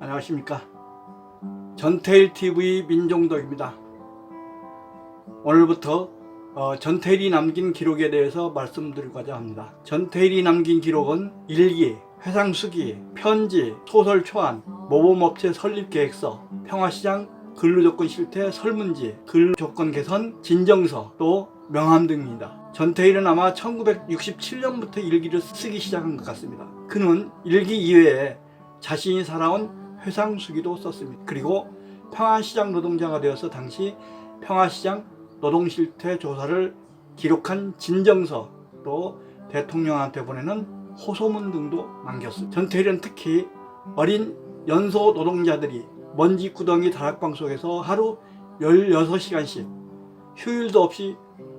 안녕하십니까 전태일 TV 민종덕입니다. 오늘부터 어, 전태일이 남긴 기록에 대해서 말씀드리고자 합니다. 전태일이 남긴 기록은 일기, 회상수기, 편지, 소설 초안, 모범업체 설립 계획서, 평화시장 근로조건 실태 설문지, 근로조건 개선 진정서, 또 명함 등입니다. 전태일은 아마 1967년부터 일기를 쓰기 시작한 것 같습니다. 그는 일기 이외에 자신이 살아온 회상수기도 썼습니다. 그리고 평화시장 노동자가 되어서 당시 평화시장 노동실태 조사를 기록한 진정서 또 대통령한테 보내는 호소문 등도 남겼습니다. 전태일은 특히 어린 연소 노동자들이 먼지 구덩이 다락방 속에서 하루 16시간씩 휴일도 없이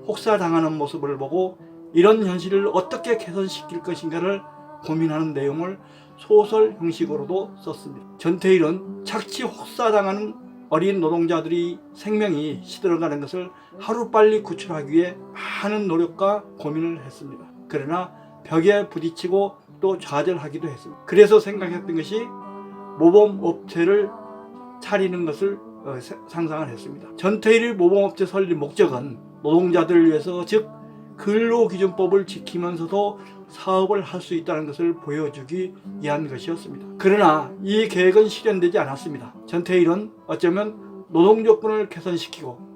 혹사당하는 모습을 보고 이런 현실을 어떻게 개선시킬 것인가를 고민하는 내용을 소설 형식으로도 썼습니다. 전태일은 착취 혹사당하는 어린 노동자들이 생명이 시들어가는 것을 하루빨리 구출하기 위해 많은 노력과 고민을 했습니다. 그러나 벽에 부딪히고 또 좌절하기도 했습니다. 그래서 생각했던 것이 모범업체를 차리는 것을 어, 세- 상상을 했습니다. 전태일의 모범업체 설립 목적은 노동자들을 위해서 즉 근로기준법을 지키면서도 사업을 할 수 있다는 것을 보여주기 위한 것이었습니다. 그러나 이 계획은 실현되지 않았습니다. 전태일은 어쩌면 노동 조건을 개선시키고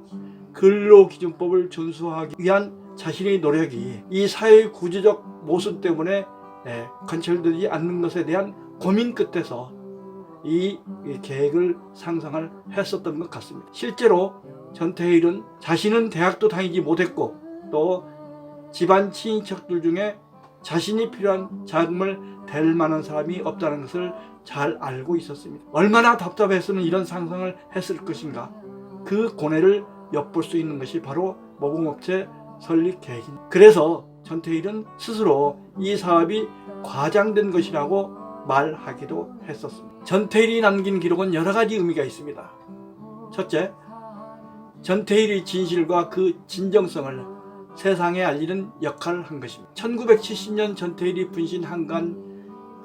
근로기준법을 준수하기 위한 자신의 노력이 이 사회의 구조적 모순 때문에 예, 관철되지 않는 것에 대한 고민 끝에서 이, 이 계획을 상상을 했었던 것 같습니다. 실제로 전태일은 자신은 대학도 다니지 못했고 또 집안 친인척들 중에 자신이 필요한 자금을 댈 만한 사람이 없다는 것을 잘 알고 있었습니다. 얼마나 답답했으면 이런 상상을 했을 것인가. 그 고뇌를 엿볼 수 있는 것이 바로 모범업체 설립 계획입니다. 그래서 전태일은 스스로 이 사업이 과장된 것이라고 말하기도 했었습니다. 전태일이 남긴 기록은 여러 가지 의미가 있습니다. 첫째, 전태일의 진실과 그 진정성을 세상에 알리는 역할을 한 것입니다. 1970년 전태일이 분신한 간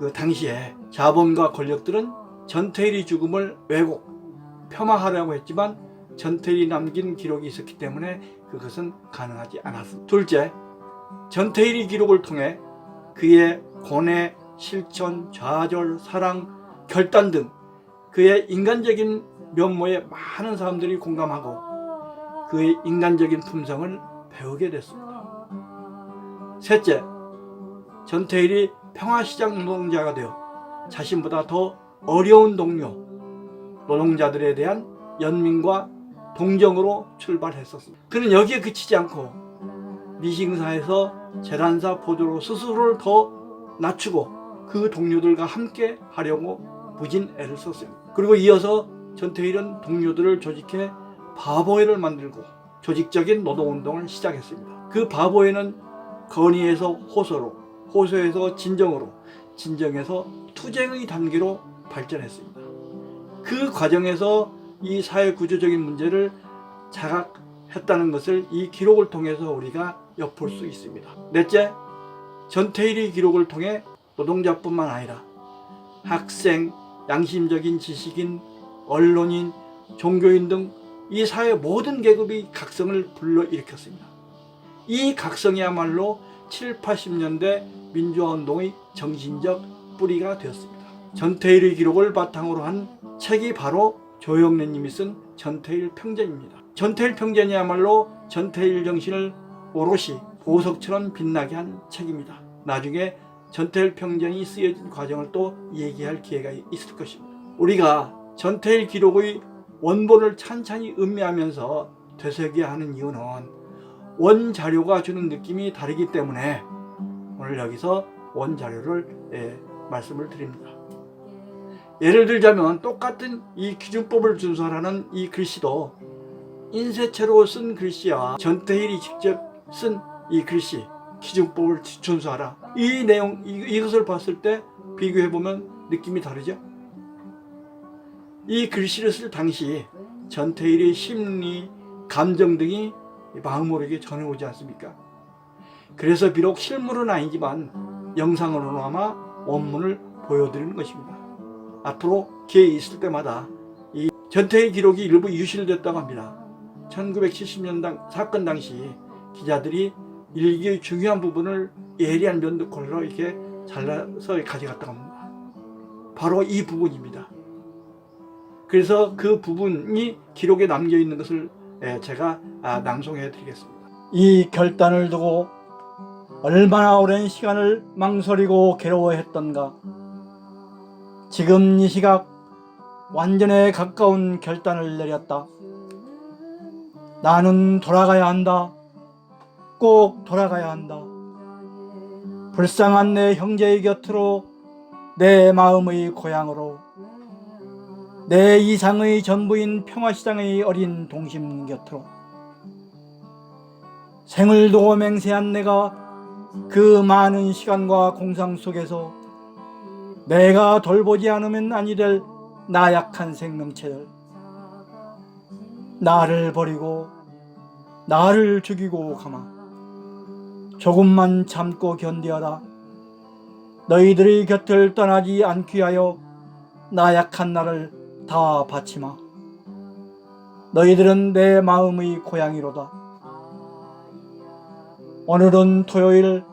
그 당시에 자본과 권력들은 전태일의 죽음을 왜곡, 폄하하려고 했지만 전태일이 남긴 기록이 있었기 때문에 그것은 가능하지 않았습니다. 둘째, 전태일의 기록을 통해 그의 고뇌, 실천, 좌절, 사랑, 결단 등 그의 인간적인 면모에 많은 사람들이 공감하고 그의 인간적인 품성을 배우게 됐습니다. 셋째, 전태일이 평화시장 노동자가 되어 자신보다 더 어려운 동료, 노동자들에 대한 연민과 동정으로 출발했었습니다. 그는 여기에 그치지 않고 미싱사에서 재단사 보조로 스스로를 더 낮추고 그 동료들과 함께 하려고 무진 애를 썼습니다. 그리고 이어서 전태일은 동료들을 조직해 바보회를 만들고 조직적인 노동운동을 시작했습니다. 그 바보회는 건의에서 호소로, 호소에서 진정으로, 진정에서 투쟁의 단계로 발전했습니다. 그 과정에서 이 사회 구조적인 문제를 자각했다는 것을 이 기록을 통해서 우리가 엿볼 수 있습니다. 넷째, 전태일의 기록을 통해 노동자뿐만 아니라 학생, 양심적인 지식인, 언론인, 종교인 등 이 사회 모든 계급이 각성을 불러일으켰습니다. 이 각성이야말로 7, 80년대 민주화운동의 정신적 뿌리가 되었습니다. 전태일의 기록을 바탕으로 한 책이 바로 조영래님이 쓴 전태일 평전입니다. 전태일 평전이야말로 전태일 정신을 오롯이 보석처럼 빛나게 한 책입니다. 나중에 전태일 평전이 쓰여진 과정을 또 얘기할 기회가 있을 것입니다. 우리가 전태일 기록의 원본을 찬찬히 음미하면서 되새겨야 하는 이유는 원 자료가 주는 느낌이 다르기 때문에 오늘 여기서 원 자료를 예, 말씀을 드립니다. 예를 들자면 똑같은 이 기준법을 준수하라는 이 글씨도 인쇄체로 쓴 글씨와 전태일이 직접 쓴 이 글씨 기준법을 준수하라 이 내용 이, 이것을 봤을 때 비교해 보면 느낌이 다르죠. 이 글씨를 쓸 당시 전태일의 심리, 감정 등이 마음으로에게 전해오지 않습니까? 그래서 비록 실물은 아니지만 영상으로나마 원문을 보여드리는 것입니다. 앞으로 기회 있을 때마다 이 전태의 기록이 일부 유실됐다고 합니다. 1970년 사건 당시 기자들이 일기의 중요한 부분을 예리한 면도컬로 이렇게 잘라서 가져갔다고 합니다. 바로 이 부분입니다. 그래서 그 부분이 기록에 남겨 있는 것을 예, 제가 아, 낭송해 드리겠습니다. 이 결단을 두고 얼마나 오랜 시간을 망설이고 괴로워했던가. 지금 이 시각 완전에 가까운 결단을 내렸다. 나는 돌아가야 한다. 꼭 돌아가야 한다. 불쌍한 내 형제의 곁으로 내 마음의 고향으로 내 이상의 전부인 평화시장의 어린 동심 곁으로 생을 두고 맹세한 내가 그 많은 시간과 공상 속에서 내가 돌보지 않으면 아니 될 나약한 생명체들 나를 버리고 나를 죽이고 가마 조금만 참고 견디어라. 너희들의 곁을 떠나지 않기 하여 나약한 나를 다 바치마. 너희들은 내 마음의 고향이로다. 오늘은 토요일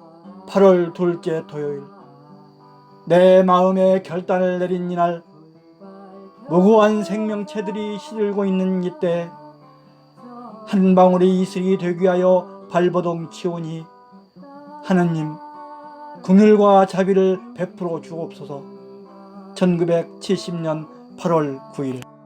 8월 둘째 토요일. 내 마음에 결단을 내린 이날 무고한 생명체들이 시들고 있는 이때 한 방울의 이슬이 되기 위하여 발버둥 치오니 하느님 긍휼과 자비를 베풀어 주옵소서. 1970년 8월 9일